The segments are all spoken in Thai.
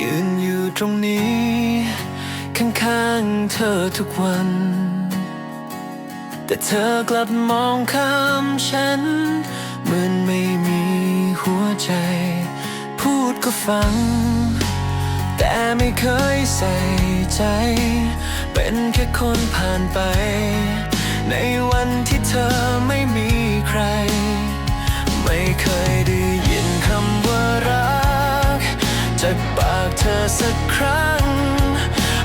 ยืนอยู่ตรงนี้ ข้างๆเธอทุกวัน แต่เธอกลับมองข้ามฉัน เหมือนไม่มีหัวใจ พูดก็ฟัง แต่ไม่เคยใส่ใจ เป็นแค่คนผ่านไป ในวันที่เธอไม่มีใคร สักครั้ง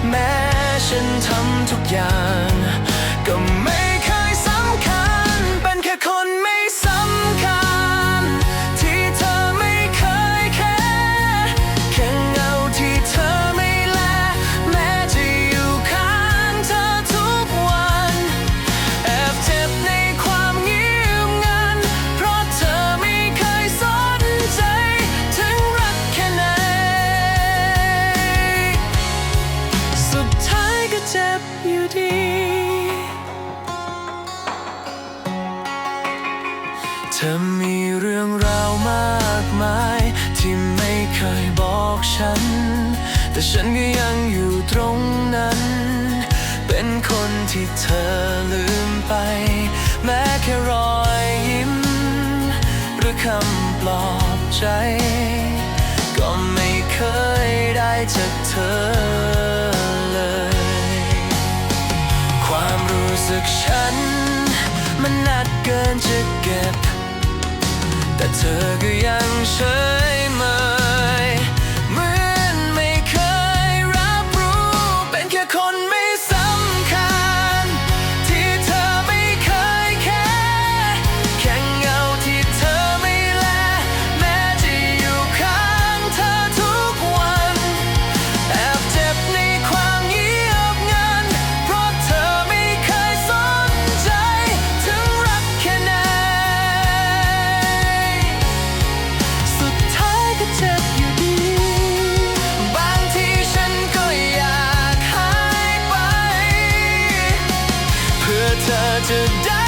แม้ฉันทำทุกอย่าง อยู่ดี เธอมีเรื่องราวมากมาย ที่ไม่เคยบอกฉัน แต่ฉันก็ยังอยู่ตรงนั้น เป็นคนที่เธอลืมไป แม้แค่รอยยิ้ม หรือคำปลอบใจ ก็ไม่เคยได้จากเธอ เกินจะเก็บ แต่เธอก็ยังเฉย to die.